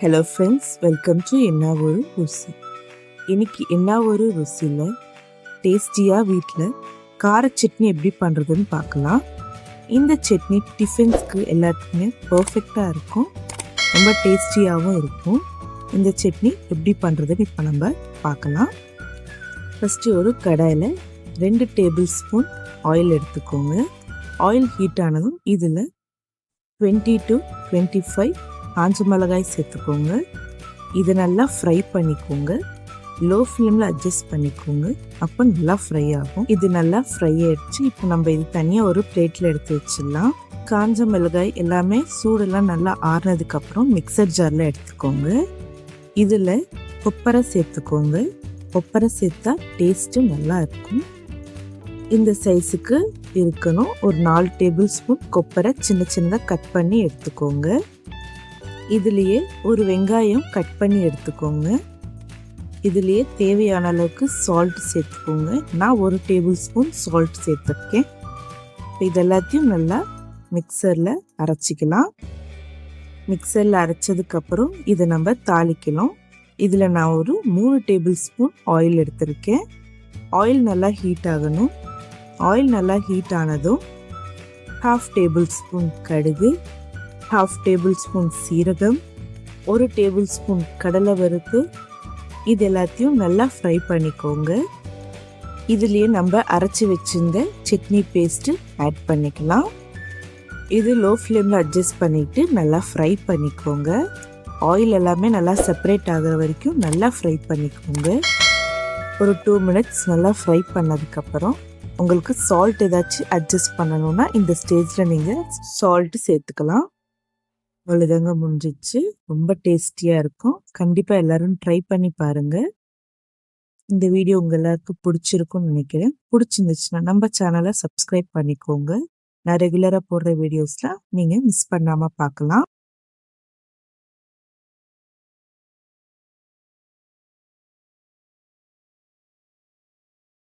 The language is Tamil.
ஹலோ ஃப்ரெண்ட்ஸ் வெல்கம் டு என்ன ஒரு ருசி இன்னைக்கு என்ன ஒரு ருசியில் டேஸ்டியாக வீட்டில் கார சட்னி எப்படி பண்ணுறதுன்னு பார்க்கலாம். இந்த சட்னி டிஃபன்ஸ்க்கு எல்லாத்துக்குமே பர்ஃபெக்டாக இருக்கும். ரொம்ப டேஸ்டியாகவும் இருக்கும். இந்த சட்னி எப்படி பண்ணுறதுன்னு இப்போ நம்ம பார்க்கலாம். ஃபஸ்ட்டு ஒரு கடாயில் ரெண்டு டேபிள் ஸ்பூன் ஆயில் எடுத்துக்கோங்க. ஆயில் ஹீட் ஆனதும் இதில் டுவெண்ட்டி டு டுவெண்ட்டி ஃபைவ் காஞ்ச மிளகாய் சேர்த்துக்கோங்க. இதை நல்லா ஃப்ரை பண்ணிக்கோங்க. லோ ஃப்ளேமில் அட்ஜஸ்ட் பண்ணிக்கோங்க. அப்போ நல்லா ஃப்ரை ஆகும். இது நல்லா ஃப்ரை ஆயிடுச்சு. இப்போ நம்ம இது தனியாக ஒரு பிளேட்டில் எடுத்து வச்சிடலாம். காஞ்ச மிளகாய் எல்லாமே சூடெல்லாம் நல்லா ஆறுனதுக்கப்புறம் மிக்சர் ஜாரில் எடுத்துக்கோங்க. இதில் கொப்பரை சேர்த்துக்கோங்க. கொப்பரை சேர்த்தா டேஸ்ட்டு நல்லா இருக்கும். இந்த சைஸுக்கு இருக்கணும். ஒரு நாலு டேபிள் ஸ்பூன் கொப்பரை சின்ன சின்னதாக கட் பண்ணி எடுத்துக்கோங்க. இதுலேயே ஒரு வெங்காயம் கட் பண்ணி எடுத்துக்கோங்க. இதுலேயே தேவையான அளவுக்கு சால்ட் சேர்த்துக்கோங்க. நான் ஒரு டேபிள் ஸ்பூன் சால்ட் சேர்த்துருக்கேன். இது எல்லாத்தையும் நல்லா மிக்சரில் அரைச்சிக்கலாம். மிக்சரில் அரைச்சதுக்கப்புறம் இதை நம்ம தாளிக்கலாம். இதில் நான் ஒரு மூணு டேபிள் ஸ்பூன் ஆயில் எடுத்திருக்கேன். ஆயில் நல்லா ஹீட் ஆகணும். ஆயில் நல்லா ஹீட் ஆனதும் ஹாஃப் டேபிள் ஸ்பூன் கடுகு ஹாஃப் டேபிள் ஸ்பூன் சீரகம் ஒரு டேபிள் ஸ்பூன் கடலை பருப்பு இது எல்லாத்தையும் நல்லா ஃப்ரை பண்ணிக்கோங்க. இதுலேயே நம்ம அரைச்சி வச்சிருந்த சட்னி பேஸ்ட்டு ஆட் பண்ணிக்கலாம். இது லோ ஃப்ளேமில் அட்ஜஸ்ட் பண்ணிவிட்டு நல்லா ஃப்ரை பண்ணிக்கோங்க. ஆயில் எல்லாமே நல்லா செப்பரேட் ஆகிற வரைக்கும் நல்லா ஃப்ரை பண்ணிக்கோங்க. ஒரு டூ மினிட்ஸ் நல்லா ஃப்ரை பண்ணதுக்கப்புறம் உங்களுக்கு சால்ட் ஏதாச்சும் அட்ஜஸ்ட் பண்ணணும்னா இந்த ஸ்டேஜில் நீங்கள் சால்ட்டு சேர்த்துக்கலாம். அவ்வளோதாங்க முடிஞ்சிச்சு. ரொம்ப டேஸ்டியாக இருக்கும். கண்டிப்பாக எல்லாரும் ட்ரை பண்ணி பாருங்கள் இந்த வீடியோ உங்கள் எல்லாருக்கும் பிடிச்சிருக்கும்னு நினைக்கிறேன். பிடிச்சிருந்துச்சுன்னா நம்ம சேனலை சப்ஸ்கிரைப் பண்ணிக்கோங்க. நான் ரெகுலராக போடுற வீடியோஸ்லாம் நீங்கள் மிஸ் பண்ணாமல் பார்க்கலாம்.